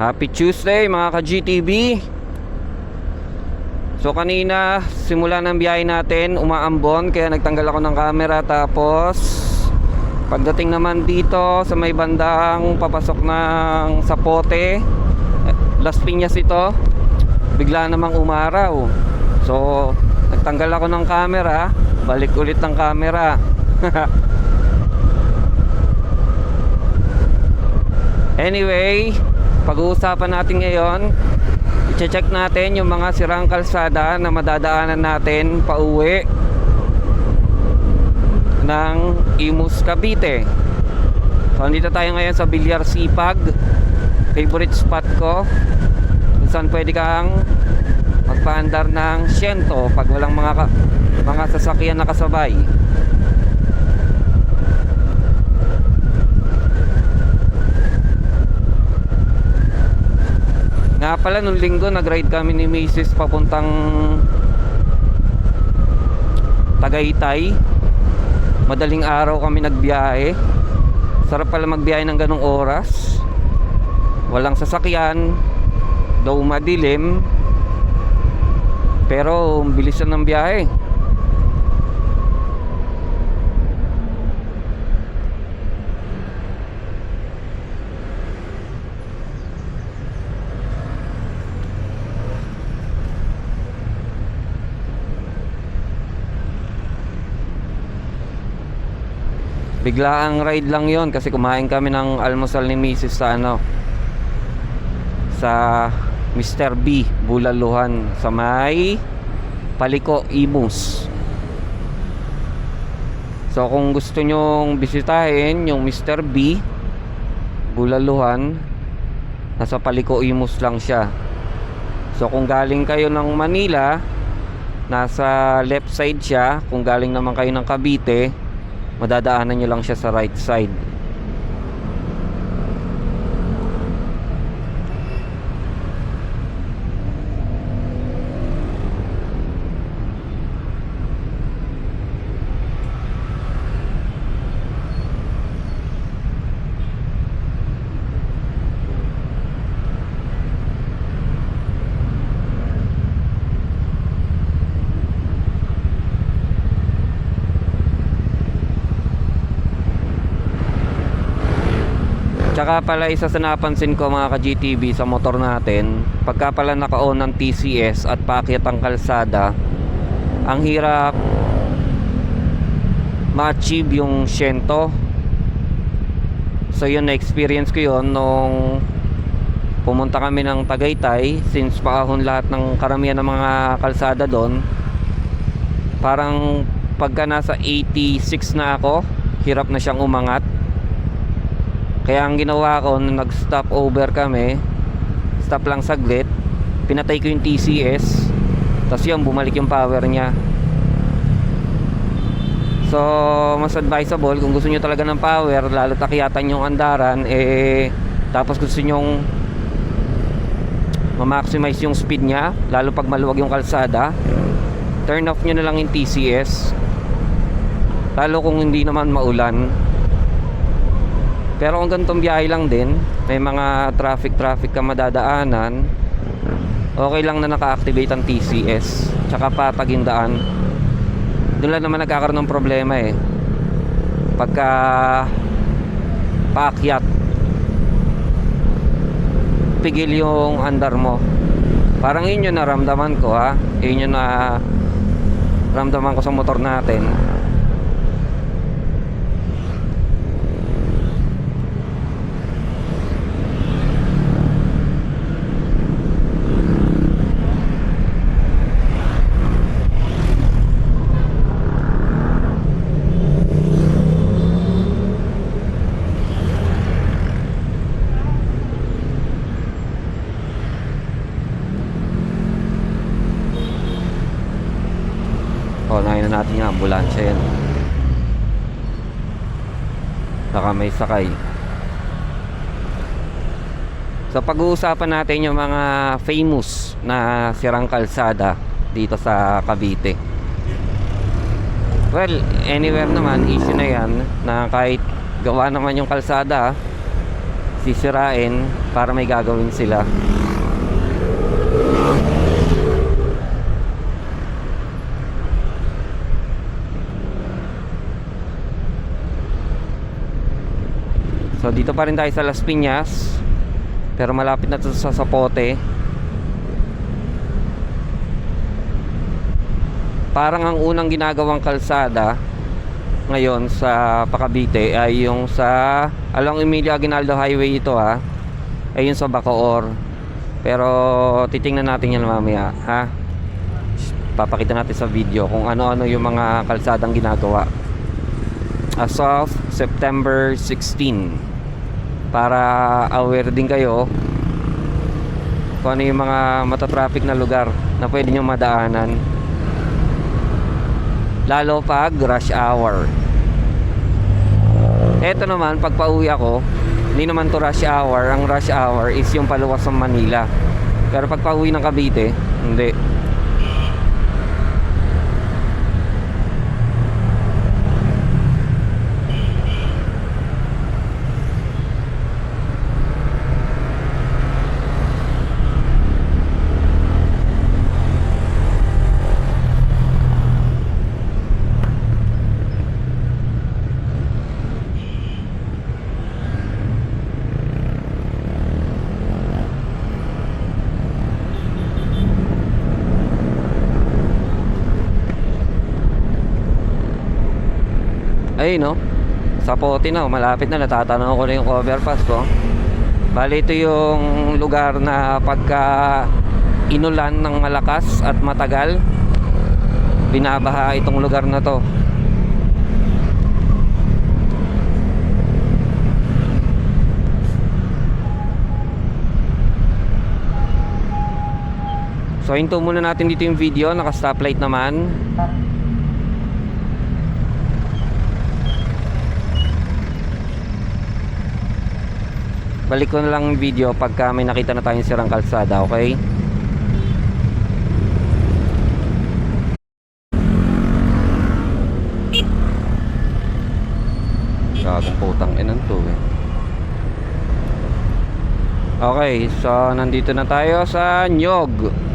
Happy Tuesday mga ka-GTV So kanina simula ng biyahe natin umaambon kaya nagtanggal ako ng camera tapos pagdating naman dito sa may bandang papasok ng Sapote eh, Las Piñas ito bigla namang umaraw. So nagtanggal ako ng camera balik ulit ng camera. Anyway, pag-uusapan natin ngayon, i-check natin yung mga sirang kalsada na madadaanan natin pauwi ng Imus Cavite. So, andito tayo ngayon sa Bilyar Sipag. Favorite spot ko. Kung saan pwede kang magpaandar ng syento pag walang mga mga sasakyan na Nga pala nung linggo nag-ride kami ni Mrs. papuntang Tagaytay. Madaling araw kami nagbiyahe. Sarap pala magbiyahe ng ganong oras. Walang sasakyan. Daw madilim. Pero bilisan ng biyahe. Biglaang ride lang yon kasi kumain kami ng almusal ni Mrs. sa ano sa Mr. B Bulaluhan sa may Paliko Imus. So kung gusto nyong bisitahin yung Mr. B Bulaluhan nasa Paliko Imus lang siya. So kung galing kayo ng Manila nasa left side siya, kung galing naman kayo ng Cavite madadaanan nyo lang siya sa right side Tsaka pala isa sa napansin ko mga ka-GTV sa motor natin Pagka pala naka-on ng TCS at paakyat ang kalsada Ang hirap ma-achieve yung syento So yun na-experience ko yun nung pumunta kami ng Tagaytay Since paahon lahat ng karamihan ng mga kalsada doon. Parang pagka nasa 86 na ako Hirap na siyang umangat kaya ang ginawa ko nung nag-stop over kami, stop lang saglit, pinatay ko yung TCS, tapos yun, bumalik yung power niya. So, mas advisable kung gusto niyo talaga ng power, lalo takyatan yung andaran, eh, tapos gusto nyong ma-maximize yung speed niya, lalo pag maluwag yung kalsada, turn off nyo na lang yung TCS. Lalo kung hindi naman maulan, pero kung ganitong biyahe lang din, may mga traffic-traffic ka madadaanan, okay lang na naka-activate ang TCS, tsaka patag yung daan. Doon lang naman nagkakaroon ng problema eh. Pagka paakyat, pigil yung andar mo. Parang yun yung naramdaman ko ha. Yun na ramdaman ko sa motor natin. O, nahin na natin yung ambulansya yan. Baka may sakay. So, pag-uusapan natin yung mga famous na sirang kalsada dito sa Cavite. Well, anywhere naman, issue na yan na kahit gawa naman yung kalsada, sisirain para may gagawin sila. Dito pa rin tayo sa Las Piñas. Pero malapit na to sa Sapote. Parang ang unang ginagawang kalsada ngayon sa Pacabite ay yung sa along Emilio Aguinaldo Highway ito ha. Ay yung sa Bacoor. Pero titingnan natin yan mamaya ha. Papakita natin sa video kung ano-ano yung mga kalsadang ginagawa. As of September 16 para aware din kayo kung ano yung mga matatraffic na lugar na pwede nyo madaanan. Lalo pag rush hour. Eto naman pag pauwi ako hindi naman to rush hour. Ang rush hour is yung paluwas ng Manila. Pero pag pauwi ng Cavite hindi Ayun no. Sa Pote na, malapit na natatanaw ko na yung overpass ko. Bali ito yung lugar na pagka inulan ng malakas at matagal binabaha itong lugar na to. So hinto muna natin dito yung video, naka stoplight naman. Balik ko na lang video pagka may nakita na tayong sirang kalsada, okay? Gagong putang inan to eh. Okay, so nandito na tayo sa Nyog.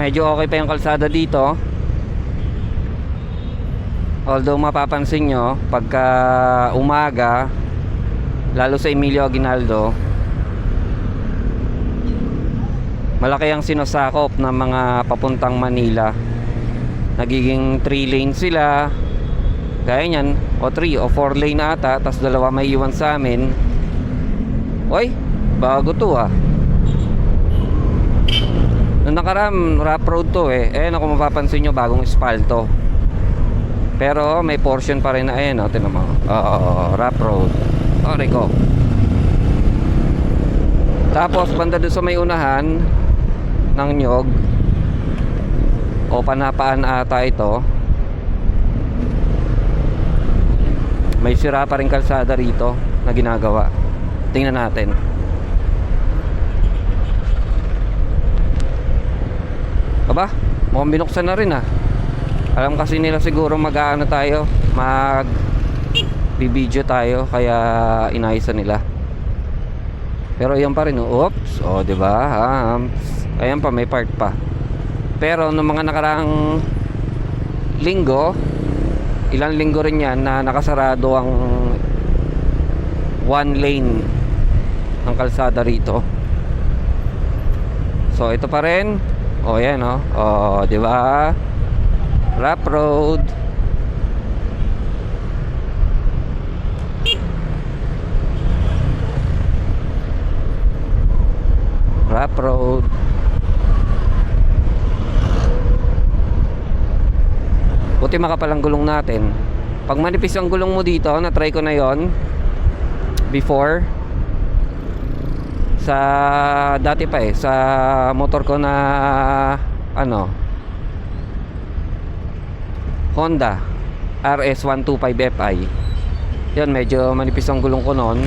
Medyo okay pa yung kalsada dito. Although mapapansin nyo pagka umaga lalo sa Emilio Aguinaldo malaki ang sinasakop ng mga papuntang Manila. Nagiging 3 lane sila. Gaya niyan, o 3 o 4 lane ata, tas dalawa may iwan sa amin. Oy, bago to ah. Nung nakaram, rough road to eh. Eh, kung mapapansin nyo, bagong espalto. Pero may portion pa rin na, ayan o, tinan mo. Oo, rough road. O, Rico. Tapos, banda doon sa may unahan ng nyog, o panapaan ata ito, may sira pa rin kalsada rito na ginagawa. Tingnan natin. Aba, mukhang binuksan na rin ah. Alam kasi nila siguro mag-aano tayo, mag bibidyo tayo kaya inayos nila. Pero yan pa rin, oh. oops, oh, 'di ba? Ah, ayan pa may part pa. Pero nung mga nakaraang linggo, ilang linggo rin yan na nakasarado ang one lane ng kalsada rito. So ito pa rin, Oh, yan oh. Oh, 'di ba? Rap road. Rap road. Buti makapal ang gulong natin. Pag manipis ang gulong mo dito, na-try ko na 'yon before sa dati pa eh sa motor ko na ano Honda RS125 Fi Yan, medyo manipis ang gulong ko noon.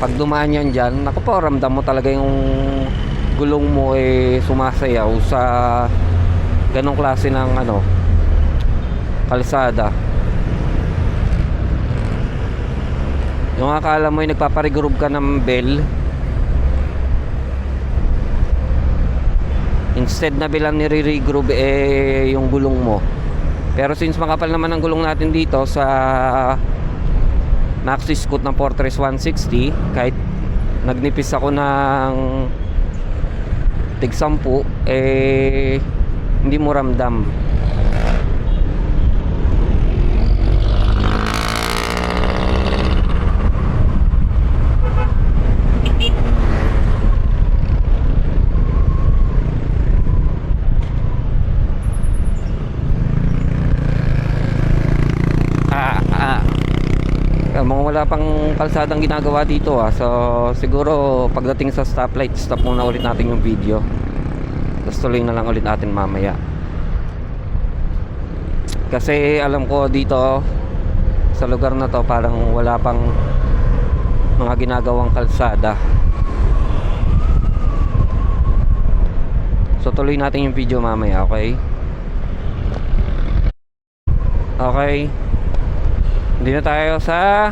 Pag dumaan yan dyan, naku po, ramdam mo talaga yung gulong mo eh sumasayaw sa ganong klase ng ano, kalsada. Yung akala mo yung nagpaparegroove ka ng bell, instead na bilang nire-regroove eh yung gulong mo. Pero since makapal naman ang gulong natin dito sa Maxxis Scoot ng Fortress 160 kahit nagnipis ako ng tig 10 eh hindi mo ramdam ah, ah, Ah, mga wala pang kalsadang ginagawa dito ah. So siguro pagdating sa stoplight, stop muna ulit natin yung video. Tapos tuloy na lang ulit natin mamaya. Kasi alam ko dito sa lugar na to parang wala pang mga ginagawang kalsada. So tuloy natin yung video mamaya, okay? Okay. Hindi na tayo sa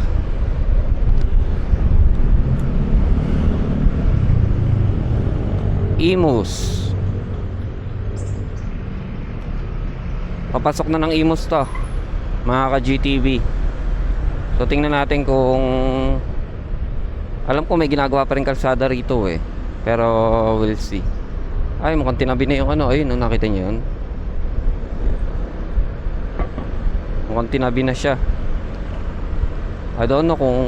Imus. Papasok na ng Imus to. Mga ka-GTV. So tingnan natin kung alam ko may ginagawa pa rin kalsada rito eh. Pero we'll see. Ay, mukhang tinabi na yung ano. Ayun, nakita niyo yun. Mukhang tinabi na siya. I don't know kung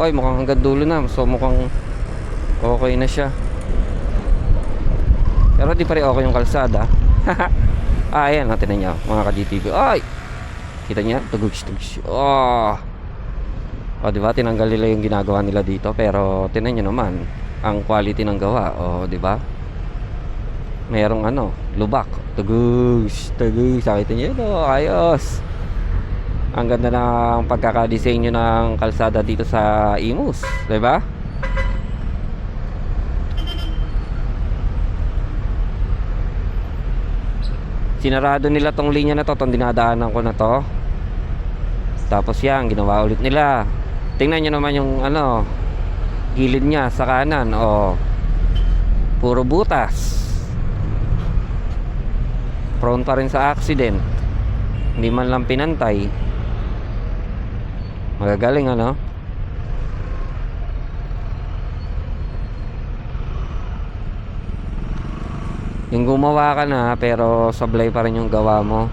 Oy, mukhang hanggang dulo na. So mukhang okay na siya. Pero di pa rin okay yung kalsada. ah, ayan, natin na niya, mga ka-GTV. Ay! Kita niya? Tugugs, tugugs. Oh! O, di ba? Tinanggal nila yung ginagawa nila dito. Pero, tinan nyo naman, ang quality ng gawa. O, di ba? Merong ano, lubak. Tugugs, tugugs. Nakita niyo yun, oh, ayos. Ang ganda ng pagkakadesenyo ng kalsada dito sa Imus, 'di ba? Sinarado nila tong linya na to, tong dinadaanan ko na to. Tapos yan, ginawa ulit nila. Tingnan nyo naman yung ano, gilid niya sa kanan, oh. Puro butas. Prone pa rin sa accident. Hindi man lang pinantay. Magagaling ano? Yung gumawa ka na pero sablay pa rin yung gawa mo.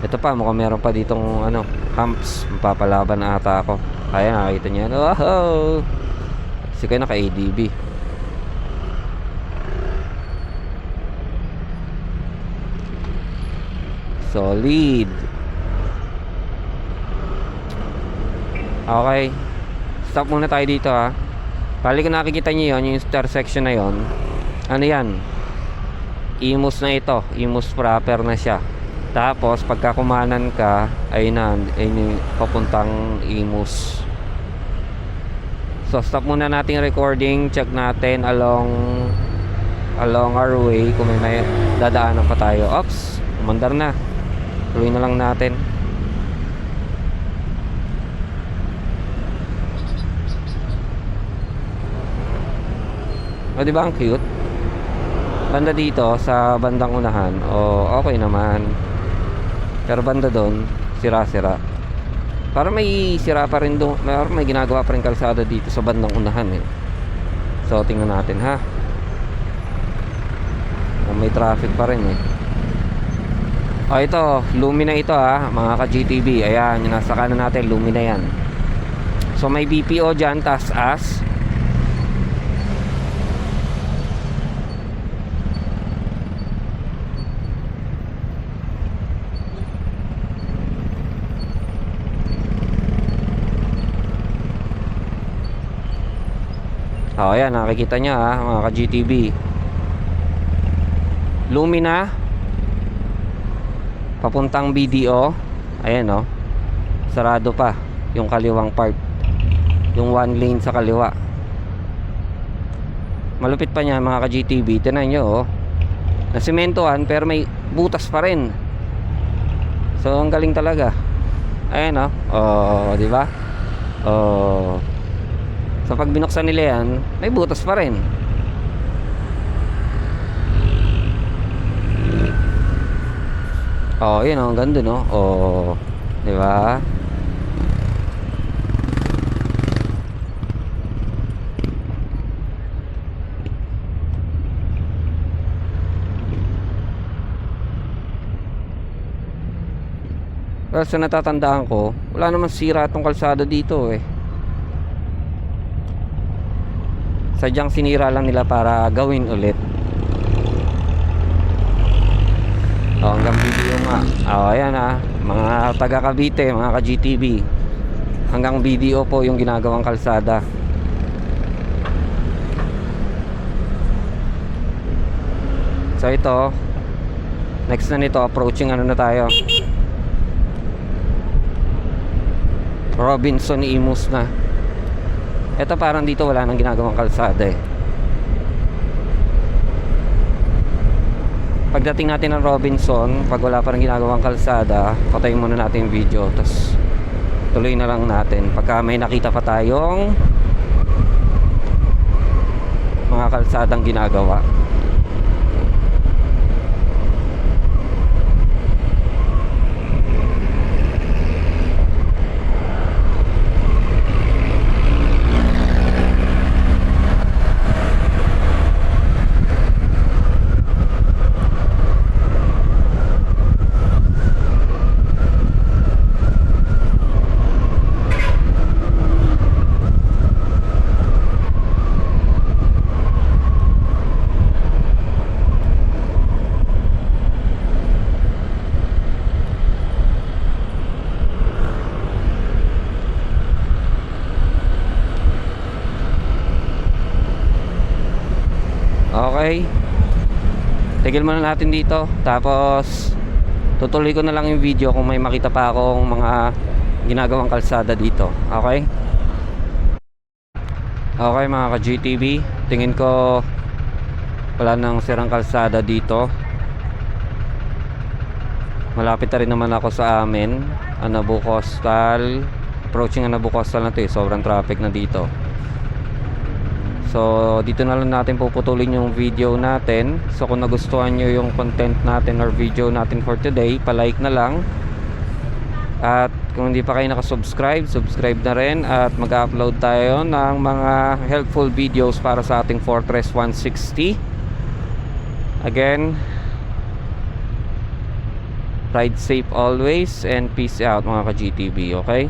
Ito pa, mukhang meron pa ditong ano, humps. Mapapalaban na ata ako. Kaya nakita niya. Wow! Kasi kayo naka-ADB. Solid. Okay. Stop muna tayo dito ha. Bali kung nakikita niyo yon yung intersection na yon. Ano yan? Imus na ito. Imus proper na siya. Tapos pagka kumanan ka, ay na, ay ni- papuntang Imus. So stop muna natin recording. Check natin along along our way kung may, may dadaanan pa tayo. Ops, umandar na. Tuloy na lang natin. O, di ba ang cute? Banda dito, sa bandang unahan, o okay naman. Pero banda doon, sira-sira. Para may sira pa rin doon, may, may ginagawa pa rin kalsada dito sa bandang unahan eh. So, tingnan natin ha. Kung may traffic pa rin eh. O ito, Lumina ito ha, mga ka-GTV. Ayan, yung nasa kanan natin, Lumina yan. So may BPO dyan, tas as. O ayan, nakikita nyo ha, mga ka-GTV. Lumina papuntang BDO ayan oh. Sarado pa yung kaliwang part. Yung one lane sa kaliwa. Malupit pa niya mga ka-GTV tinan nyo oh. Nasimentohan pero may butas pa rin. So ang galing talaga. Ayan oh. Oh di ba? Oh so pag binuksan nila yan may butas pa rin. Oh yun oh ganda no? Oh di ba? Well, sa natatandaan ko, wala naman sira tong kalsada dito eh. Sadyang sinira lang nila para gawin ulit. Oh, hanggang video nga. Oh, ayan ah. Mga taga Cavite, mga ka-GTV. Hanggang video po yung ginagawang kalsada. So ito, next na nito, approaching ano na tayo. Robinson Imus na. Ito parang dito wala nang ginagawang kalsada eh. Pagdating natin ng Robinson, pag wala pa rin ginagawang kalsada, patayin muna natin yung video. Tapos tuloy na lang natin. Pagka may nakita pa tayong mga kalsadang ginagawa. Okay. Tigil muna natin dito. Tapos tutuloy ko na lang yung video kung may makita pa akong mga ginagawang kalsada dito. Okay? Okay mga ka-GTV. Tingin ko wala nang sirang kalsada dito. Malapit na rin naman ako sa amin. Anabu Coastal. Approaching Anabu Coastal na to eh. Sobrang traffic na dito. So, dito na lang natin puputulin yung video natin. So, kung nagustuhan nyo yung content natin or video natin for today, palike na lang. At kung hindi pa kayo nakasubscribe, subscribe na rin. At mag-upload tayo ng mga helpful videos para sa ating Fortress 160. Again, ride safe always and peace out mga ka-GTV, okay?